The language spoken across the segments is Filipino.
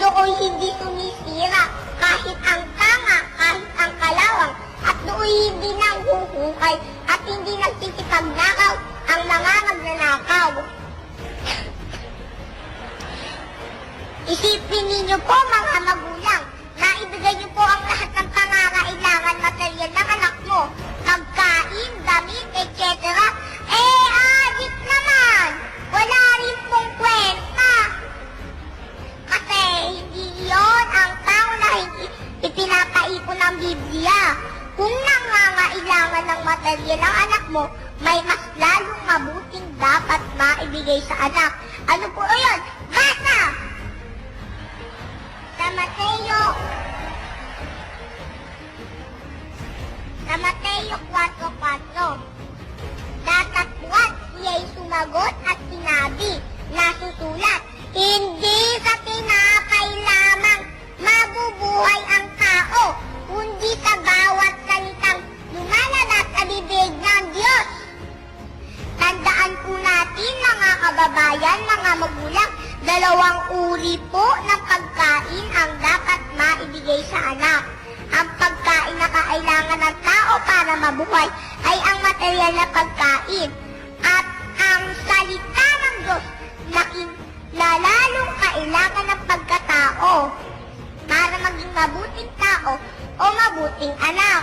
nooy hindi sumisira kahit ang tanga, kahit ang kalawang, at nooy hindi nanghuhukay at hindi nagtitipagnakaw ang mga magnanakaw. Isipin ninyo po mga magulang na ibigay niyo ipinapaipon ng Biblia. Kung nangangailangan ng material ang anak mo, may mas lalong mabuting dapat maibigay sa anak. Ano kababayan, mga magulang, dalawang uri po ng pagkain ang dapat maibigay sa anak. Ang pagkain na kailangan ng tao para mabuhay ay ang material na pagkain. At ang salita ng Diyos na, na lalong kailangan ng pagkatao para maging mabuting tao o mabuting anak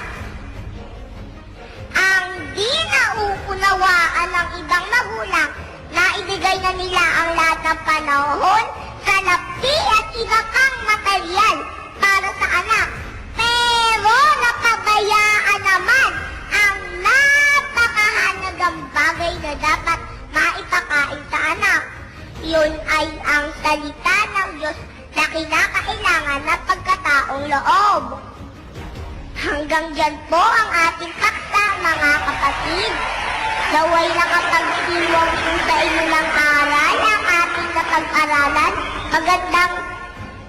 ang di nauunawaan ng ibang magulang ng panahon, salapi at iba kang material para sa anak. Pero napabayaan naman ang napakahalagang bagay na dapat maipakain sa anak. Yun ay ang salita ng Diyos na kinakailangan ng pagkataong loob. Hanggang dyan po ang ating paksa, mga kapatid. Naway nakapagsiwang Magandang